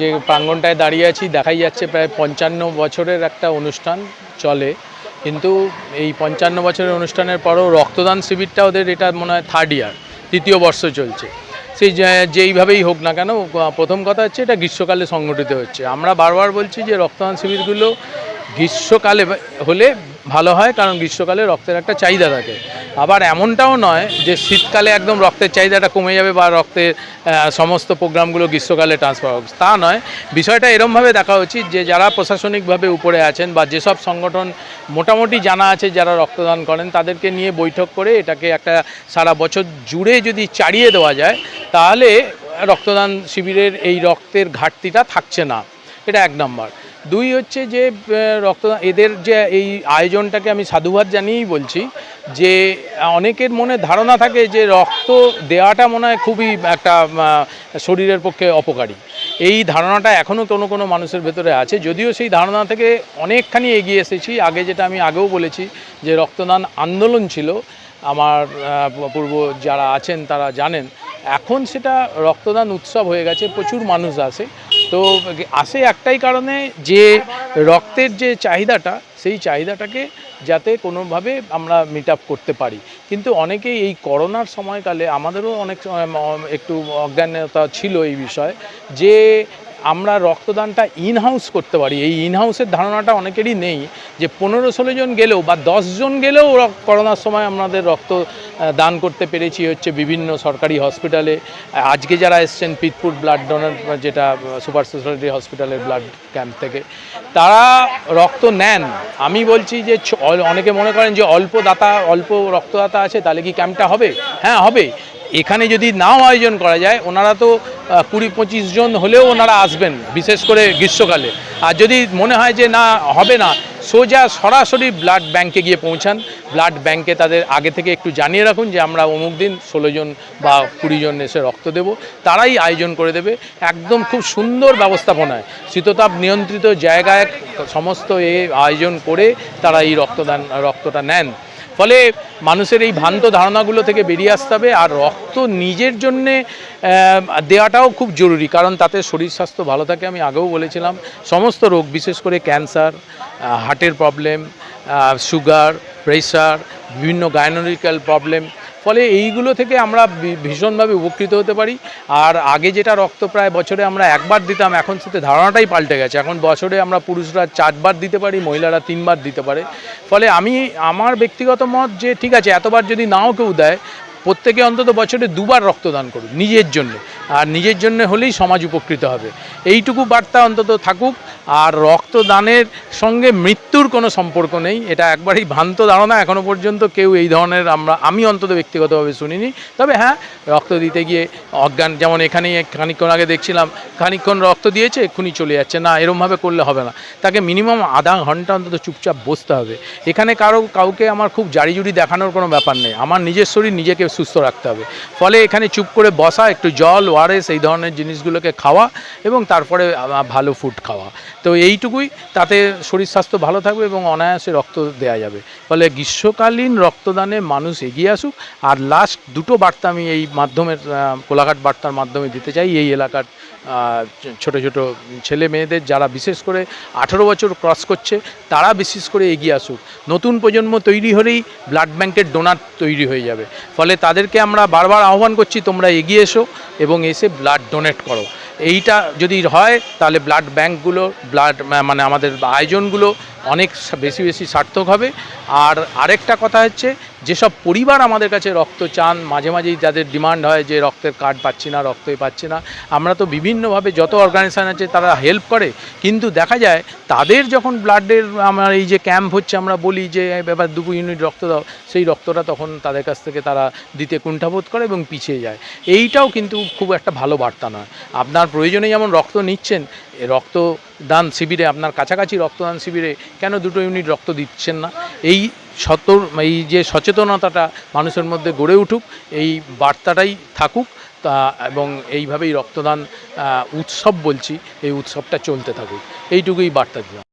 যে প্রাঙ্গণটায় দাঁড়িয়ে আছি, দেখাই যাচ্ছে প্রায় পঞ্চান্ন বছরের একটা অনুষ্ঠান চলে। কিন্তু এই পঞ্চান্ন বছরের অনুষ্ঠানের পরও রক্তদান শিবিরটা ওদের এটা মনে হয় থার্ড ইয়ার তৃতীয় বর্ষ চলছে। সেই যেইভাবেই হোক না কেন, প্রথম কথা হচ্ছে এটা গ্রীষ্মকালে সংগঠিত হচ্ছে। আমরা বারবার বলছি যে রক্তদান শিবিরগুলো গ্রীষ্মকালে হলে ভালো হয়, কারণ গ্রীষ্মকালে রক্তের একটা চাহিদা থাকে। আবার এমনটাও নয় যে শীতকালে একদম রক্তের চাহিদাটা কমে যাবে বা রক্তের সমস্ত প্রোগ্রামগুলো গ্রীষ্মকালে ট্রান্সফার হবে। তা নয়, বিষয়টা এরমভাবে দেখা উচিত যে যারা প্রশাসনিকভাবে উপরে আছেন বা যেসব সংগঠন মোটামুটি জানা আছে যারা রক্তদান করেন, তাদেরকে নিয়ে বৈঠক করে এটাকে একটা সারা বছর জুড়ে যদি চাড়িয়ে দেওয়া যায়, তাহলে রক্তদান শিবিরের এই রক্তের ঘাটতিটা থাকছে না। এটা এক নম্বর। দুই হচ্ছে যে রক্তদান, এদের যে এই আয়োজনটাকে আমি সাধুবাদ জানিয়েই বলছি যে, অনেকের মনে ধারণা থাকে যে রক্ত দেওয়াটা মনে হয় খুবই একটা শরীরের পক্ষে অপকারী। এই ধারণাটা এখনও কোনো কোনো মানুষের ভেতরে আছে। যদিও সেই ধারণা থেকে অনেকখানি এগিয়ে এসেছি। আগে যেটা আমি আগেও বলেছি যে, রক্তদান আন্দোলন ছিল। আমার পূর্ব যারা আছেন তারা জানেন। এখন সেটা রক্তদান উৎসব হয়ে গেছে। প্রচুর মানুষ আসে। তো আসে একটাই কারণে যে রক্তের যে চাহিদাটা, সেই চাহিদাটাকে যাতে কোনোভাবে আমরা মিট আপ করতে পারি। কিন্তু অনেকেই এই করোনার সময়কালে আমাদেরও অনেক, একটু অজ্ঞানতা ছিল এই বিষয়ে যে আমরা রক্তদানটা ইন হাউস করতে পারি। এই ইন হাউসের ধারণাটা অনেকেরই নেই যে পনেরো ষোলো জন গেলেও বা জন গেলেও করোনার সময় আমাদের রক্ত দান করতে পেরেছি হচ্ছে বিভিন্ন সরকারি হসপিটালে আজকে যারা এসছেন পিতপুর ব্লাড ডোনার যেটা সুপার স্পেশালিটি হসপিটালের ব্লাড ক্যাম্প থেকে, তারা রক্ত নেন। আমি বলছি যে অনেকে মনে করেন যে অল্প দাতা, অল্প রক্তদাতা আছে, তাহলে কি ক্যাম্পটা হবে? হ্যাঁ হবে। এখানে যদি নাও আয়োজন করা যায়, ওনারা তো কুড়ি পঁচিশ জন হলেও ওনারা আসবেন, বিশেষ করে গ্রীষ্মকালে। আর যদি মনে হয় যে না, হবে না, সোজা সরাসরি ব্লাড ব্যাংকে গিয়ে পৌঁছান। ব্লাড ব্যাংকে তাদের আগে থেকে একটু জানিয়ে রাখুন যে আমরা অমুক দিন ষোলো জন বা কুড়ি জন এসে রক্ত দেব। তারাই আয়োজন করে দেবে। একদম খুব সুন্দর ব্যবস্থাপনায়। শীততাপ নিয়ন্ত্রিত জায়গায় সমস্ত এ আয়োজন করে তারা এই রক্তদান, রক্তটা নেন। ফলে মানুষের এই ভ্রান্ত ধারণাগুলো থেকে বেরিয়ে আসতে হবে আর রক্ত নিজের জন্যে দেওয়াটাও খুব জরুরি, কারণ তাতে শরীর স্বাস্থ্য ভালো থাকে, আমি আগেও বলেছিলাম। সমস্ত রোগ, বিশেষ করে ক্যান্সার হার্টের প্রবলেম সুগার প্রেশার বিভিন্ন গাইনোরিক্যাল প্রবলেম ফলে এইগুলো থেকে আমরা ভীষণভাবে উপকৃত হতে পারি। আর আগে যেটা রক্ত প্রায় বছরে আমরা একবার দিতাম, এখন সেটা ধারণাটাই পাল্টে গেছে। এখন বছরে আমরা পুরুষরা চারবার দিতে পারি, মহিলারা তিনবার দিতে পারে। ফলে আমি, আমার ব্যক্তিগত মত যে ঠিক আছে, এতবার যদি নাও কেউ দেয় প্রত্যেকে অন্তত বছরে দুবার রক্তদান করুক নিজের জন্য। আর নিজের জন্য হলেই সমাজ উপকৃত হবে। এইটুকু বার্তা অন্তত থাকুক। আর রক্তদানের সঙ্গে মৃত্যুর কোনো সম্পর্ক নেই। এটা একবারই ভ্রান্ত ধারণা। এখনও পর্যন্ত কেউ এই ধরনের আমরা আমি অন্তত ব্যক্তিগতভাবে শুনিনি। তবে হ্যাঁ রক্ত দিতে গিয়ে অজ্ঞান যেমন এখানেই খানিক্ষণ আগে দেখছিলাম, খানিকক্ষণ রক্ত দিয়েছে, এক্ষুনি চলে যাচ্ছে। না, এরমভাবে করলে হবে না। তাকে মিনিমাম আধা ঘণ্টা অন্তত চুপচাপ বসতে হবে। এখানে কারও কাউকে আমার খুব জারিজুরি দেখানোর কোনো ব্যাপার নেই। আমার নিজের শরীর নিজেকে সুস্থ রাখতে হবে। ফলে এখানে চুপ করে বসা, একটু জল, ওয়ারেস এই ধরনের জিনিসগুলোকে খাওয়া এবং তারপরে ভালো ফুড খাওয়া। তো এইটুকুই, তাতে শরীর স্বাস্থ্য ভালো থাকবে এবং অনায়াসে রক্ত দেওয়া যাবে। ফলে গ্রীষ্মকালীন রক্তদানে মানুষ এগিয়ে আসুক। আর লাস্ট দুটো বার্তা আমি এই মাধ্যমের কোলাঘাট বার্তার মাধ্যমে দিতে চাই এই এলাকার ছোট ছোট ছেলে মেয়েদের যারা বিশেষ করে আঠেরো বছর ক্রস করছে, তারা বিশেষ করে এগিয়ে আসুক। নতুন প্রজন্ম তৈরি হলেই ব্লাড ব্যাংকের ডোনার তৈরি হয়ে যাবে। ফলে তাদেরকে আমরা বারবার আহ্বান করছি, তোমরা এগিয়ে এসো এবং এসে ব্লাড ডোনেট করো। এইটা যদি হয়, তাহলে ব্লাড ব্যাংকগুলো, ব্লাড মানে আমাদের আয়োজনগুলো অনেক বেশি বেশি সার্থক হবে। আর আরেকটা কথা হচ্ছে যেসব পরিবার আমাদের কাছে রক্ত চান, মাঝে মাঝেই যাদের ডিমান্ড হয় যে রক্তের কার্ড পাচ্ছি না, রক্তই পাচ্ছি না, আমরা তো বিভিন্নভাবে যত অর্গানাইজেশান আছে তারা হেল্প করে। কিন্তু দেখা যায় তাদের যখন ব্লাডের আমার এই যে ক্যাম্প হচ্ছে, আমরা বলি যে ব্যাপার, দুটো ইউনিট রক্ত দাও। সেই রক্তটা তখন তাদের কাছ থেকে তারা দিতে কুণ্ঠাবোধ করে এবং পিছিয়ে যায়। এইটাও কিন্তু খুব একটা ভালো বার্তা নয়। আপনার প্রয়োজনে যেমন রক্ত নিচ্ছেন, এ রক্তদান শিবিরে, আপনার কাছাকাছি রক্তদান শিবিরে কেন দুটো ইউনিট রক্ত দিচ্ছেন না? এই সতর, এই যে সচেতনতাটা মানুষের মধ্যে গড়ে উঠুক, এই বার্তাটাই থাকুক, তা এবং এইভাবেই রক্তদান উৎসব বলছি, এই উৎসবটা চলতে থাকুক। এইটুকুই বার্তা দিলাম।